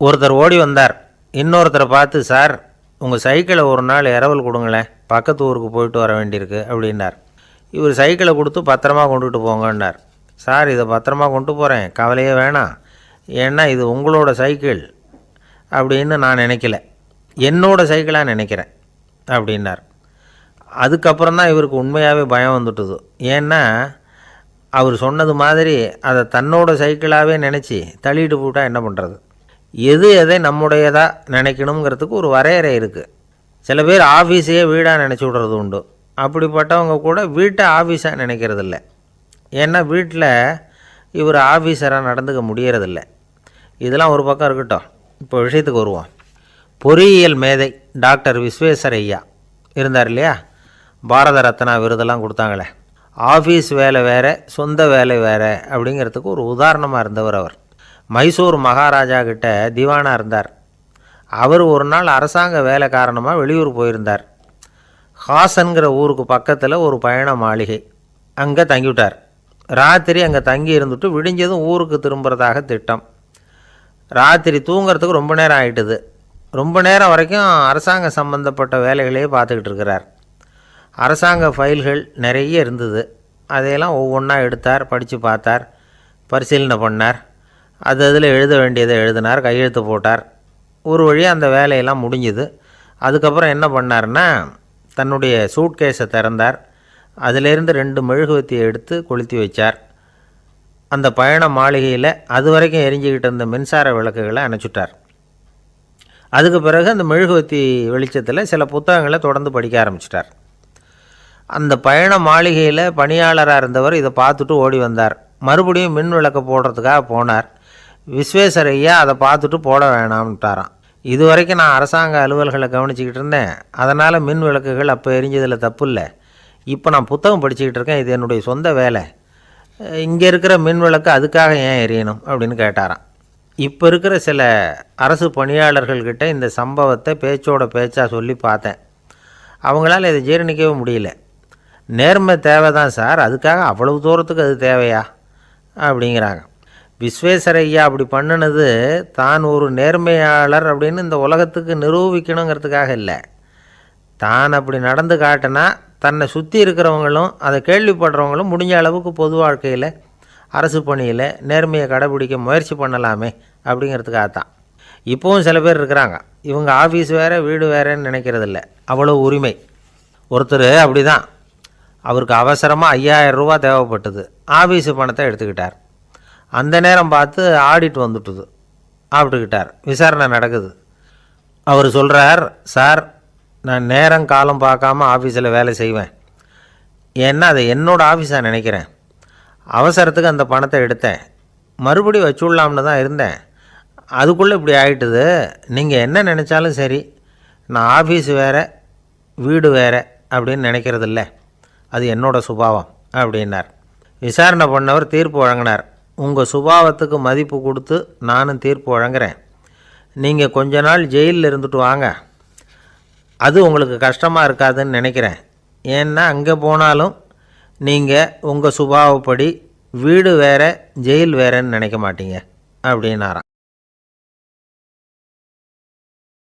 ஒருத்தர் ஓடி வந்தார். இன்னொருத்தரை பார்த்து சார் உங்கள் சைக்கிளை ஒரு நாள் இரவல் கொடுங்களேன். பக்கத்து ஊருக்கு போயிட்டு வர வேண்டியிருக்கு அப்படின்னார். இவர் சைக்கிளை கொடுத்து பத்திரமா கொண்டுட்டு போங்கன்னார். சார் இதை பத்திரமா கொண்டு போகிறேன் கவலையே வேணாம். ஏன்னா இது உங்களோட சைக்கிள் அப்படின்னு நான் நினைக்கல. என்னோட சைக்கிளாக நினைக்கிறேன் அப்படின்னார். அதுக்கப்புறம் தான் இவருக்கு உண்மையாகவே பயம் வந்துட்டுது. ஏன்னா அவர் சொன்னது மாதிரி அதை தன்னோட சைக்கிளாகவே நினச்சி தள்ளிட்டு போட்டால் என்ன பண்ணுறது எது எதை நம்முடையதாக நினைக்கணுங்கிறதுக்கு ஒரு வரையறை இருக்குது சில பேர் ஆஃபீஸையே வீடாக நினச்சி விடுறது உண்டு. அப்படிப்பட்டவங்க கூட வீட்டை ஆஃபீஸாக நினைக்கிறதில்ல. ஏன்னா வீட்டில் இவர் ஆஃபீஸராக நடந்துக்க முடியறதில்ல. இதெல்லாம் ஒரு பக்கம் இருக்கட்டும். இப்போ விஷயத்துக்கு வருவோம். பொறியியல் மேதை டாக்டர் விஸ்வேஸ்வரய்யா இருந்தார் இல்லையா? பாரத ரத்னா விருதெல்லாம் கொடுத்தாங்களே. ஆஃபீஸ் வேலை வேறு சொந்த வேலை வேறு அப்படிங்கிறதுக்கு ஒரு உதாரணமாக இருந்தவர் அவர். மைசூர் மகாராஜா கிட்ட திவானாக இருந்தார். அவர் ஒரு நாள் அரசாங்க வேலை காரணமாக வெளியூர் போயிருந்தார். ஹாசன்கிற ஊருக்கு பக்கத்தில் ஒரு பயண மாளிகை. அங்கே தங்கிவிட்டார். ராத்திரி அங்கே தங்கி இருந்துட்டு விடிஞ்சதும் ஊருக்கு திரும்புறதாக திட்டம். ராத்திரி தூங்கிறதுக்கு ரொம்ப நேரம் ஆயிட்டுது. ரொம்ப நேரம் வரைக்கும் அரசாங்க சம்பந்தப்பட்ட வேலைகளையே பார்த்துக்கிட்டு இருக்கிறார். அரசாங்க ஃபைல்கள் நிறைய இருந்தது. அதையெல்லாம் ஒவ்வொன்றா எடுத்தார் படித்து பார்த்தார் பரிசீலனை பண்ணார். அது அதில் எழுத வேண்டியதை எழுதினார் கையெழுத்து போட்டார். ஒரு வழியாக அந்த வேலையெல்லாம் முடிஞ்சுது. அதுக்கப்புறம் என்ன பண்ணார்னா தன்னுடைய சூட்கேஸை திறந்தார். அதிலிருந்து ரெண்டு மெழுகுவத்தியை எடுத்து கொளுத்தி வச்சார். அந்த பயண மாளிகையில் அது வரைக்கும் எரிஞ்சுக்கிட்டு இருந்த மின்சார விளக்குகளை அணைச்சுட்டார். அதுக்கு பிறகு அந்த மெழுகுவத்தி வெளிச்சத்தில் சில புத்தகங்களை தொடர்ந்து படிக்க ஆரம்பிச்சிட்டார். அந்த பயண மாளிகையில் பணியாளராக இருந்தவர் இதை பார்த்துட்டு ஓடி வந்தார். மறுபடியும் மின் விளக்கு போடுறதுக்காக போனார். விஸ்வேஸ்வர ஐயா அதை பார்த்துட்டு போட வேணாம்ன்ட்டாராம் இது வரைக்கும் நான் அரசாங்க அலுவல்களை கவனிச்சிக்கிட்டு இருந்தேன். அதனால் மின் விளக்குகள் அப்போ எரிஞ்சதில் தப்பு இல்லை இப்போ நான் புத்தகம் படிச்சுக்கிட்டு இருக்கேன். இது என்னுடைய சொந்த வேலை. இங்கே இருக்கிற மின் விளக்கு அதுக்காக ஏன் எரியணும் அப்படின்னு கேட்டாராம். இப்போ இருக்கிற சில அரசு பணியாளர்கள்கிட்ட இந்த சம்பவத்தை பேச்சோட பேச்சாக சொல்லி பார்த்தேன். அவங்களால இதை ஜீரணிக்கவே முடியல. நேர்மை தேவை தான் சார். அதுக்காக அவ்வளவு தூரத்துக்கு அது தேவையா? அப்படிங்கிறாங்க. விஸ்வேஸ்வர ஐயா அப்படி பண்ணினது தான் ஒரு நேர்மையாளர் அப்படின்னு இந்த உலகத்துக்கு நிரூபிக்கணுங்கிறதுக்காக இல்லை. தான் அப்படி நடந்து காட்டினா தன்னை சுற்றி இருக்கிறவங்களும் அதை கேள்விப்படுறவங்களும் முடிஞ்ச அளவுக்கு பொது வாழ்க்கையில் அரசு பணியில் நேர்மையை கடைபிடிக்க முயற்சி பண்ணலாமே அப்படிங்கிறதுக்காக தான். இப்போவும் சில பேர் இருக்கிறாங்க. இவங்க ஆஃபீஸ் வேறு வீடு வேறேன்னு நினைக்கிறதில்ல அவ்வளோ உரிமை. ஒருத்தர் அப்படி தான் அவருக்கு அவசரமாக ஐயாயிரம் ரூபா தேவைப்பட்டது. ஆஃபீஸு பணத்தை எடுத்துக்கிட்டார். அந்த நேரம் பார்த்து ஆடிட் வந்துட்டுது. ஆப்பிட்டுக்கிட்டார் விசாரணை நடக்குது. அவர் சொல்கிறார் சார் நான் நேரம் காலம் பார்க்காம ஆஃபீஸில் வேலை செய்வேன். ஏன்னா அதை என்னோடய ஆஃபீஸாக நினைக்கிறேன். அவசரத்துக்கு அந்த பணத்தை எடுத்தேன். மறுபடி வச்சுடலாம்னு தான் இருந்தேன். அதுக்குள்ளே இப்படி ஆகிட்டுது நீங்கள் என்ன நினச்சாலும் சரி நான் ஆஃபீஸ் வேறு வீடு வேறு அப்படின்னு நினைக்கிறதில்ல. அது என்னோட சுபாவம் அப்படின்னார். விசாரணை பண்ணவர் தீர்ப்பு வழங்கினார். உங்கள் சுபாவத்துக்கு மதிப்பு கொடுத்து நானும் தீர்ப்பு வழங்குறேன். நீங்கள் கொஞ்ச நாள் ஜெயிலில் இருந்துட்டு வாங்க. அது உங்களுக்கு கஷ்டமாக இருக்காதுன்னு நினைக்கிறேன். ஏன்னா அங்கே போனாலும் நீங்கள் உங்கள் சுபாவப்படி வீடு வேறு ஜெயில் வேறேன்னு நினைக்க மாட்டீங்க. அப்படின்னாராம்.